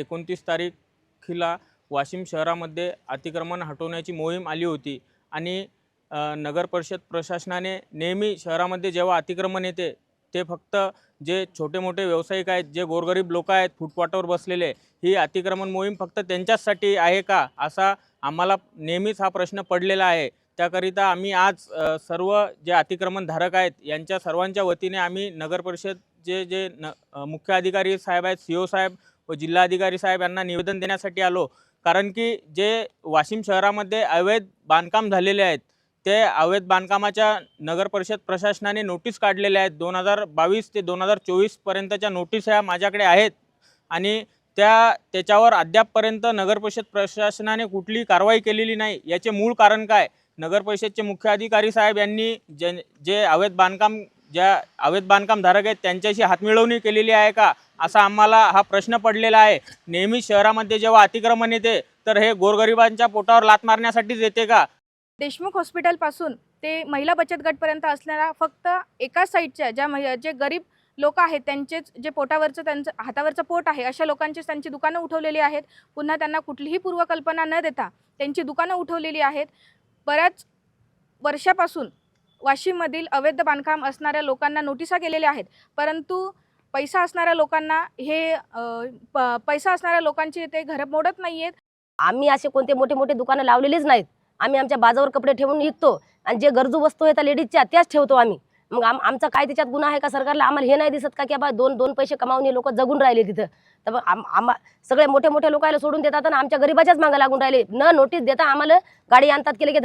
एकोणतीस तारीखला वाशिम शहरामध्ये अतिक्रमण हटवण्याची मोहीम आली होती. आणि नगर परिषद प्रशासनाने नेहमी शहरामध्ये जेव्हा अतिक्रमण येते ते फक्त जे छोटे मोठे व्यावसायिक आहेत जे गोरगरीब लोक आहेत फुटपाटावर बसलेले ही अतिक्रमण मोहीम फक्त त्यांच्याचसाठी आहे का? असा आम्हाला नेहमीच हा प्रश्न पडलेला आहे. त्याकरिता आम्ही आज सर्व जे अतिक्रमणधारक आहेत यांच्या सर्वांच्या वतीने आम्ही नगर परिषद जे जे न मुख्य अधिकारी साहेब आहेत सी ओ साहेब व जिल्हाधिकारी साहेब यांना निवेदन देण्यासाठी आलो. कारण की जे वाशिम शहरामध्ये अवैध बांधकाम झालेले आहेत ते अवैध बांधकामाच्या नगर परिषद प्रशासनाने नोटीस काढलेल्या आहेत. दोन हजार बावीस ते दोन हजार चोवीसपर्यंतच्या नोटीस ह्या माझ्याकडे आहेत आणि त्या त्याच्यावर अद्यापपर्यंत नगर परिषद प्रशासनाने कुठली कारवाई केलेली नाही. याचे मूळ कारण काय? नगर परिषदचे मुख्य अधिकारी साहेब यांनी जे जे अवैध बांधकाम ज्या अवैध बांधकामधारक आहेत त्यांच्याशी हातमिळवणी केलेली आहे का? असा आम्हाला हा प्रश्न पडलेला आहे. नेहमी शहरामध्ये जेव्हा अतिक्रमण येते तर हे गोरगरिबांच्या पोटावर लात मारण्यासाठीच येते का? देशमुख हॉस्पिटलपासून ते महिला बचत गटपर्यंत असणारा फक्त एकाच साईडच्या ज्या महि जे गरीब लोक आहेत त्यांचेच जे पोटावरचं त्यांचं हातावरचं पोट आहे अशा लोकांचीच त्यांची दुकानं उठवलेली आहेत. पुन्हा त्यांना कुठलीही पूर्वकल्पना न देता त्यांची दुकानं उठवलेली आहेत. बऱ्याच वर्षापासून वाशिममधील अवैध बांधकाम असणाऱ्या लोकांना नोटिसा गेलेल्या आहेत. परंतु पैसा असणाऱ्या लोकांना हे प- पैसा असणाऱ्या लोकांची ते घरं मोडत नाही आहेत आम्ही असे कोणते मोठे मोठे दुकानं लावलेलीच नाहीत. आम्ही आमच्या बाजावर कपडे ठेवून विकतो आणि जे गरजू वस्तू आहेत लेडीजच्या त्याच ठेवतो आम्ही. मग आम आमचा काय त्याच्यात गुन्हा आहे का सरकारला? आम्हाला हे नाही दिसत का की बा दोन दोन पैसे कमावून लोक जगून राहिले तिथं? तर आम आम्हा सगळे मोठे मोठे लोकायला सोडून देतात आणि आमच्या गरीबाच्याच मागं लागून राहिले. न नोटीस देता आम्हाला गाडी आणतात केले की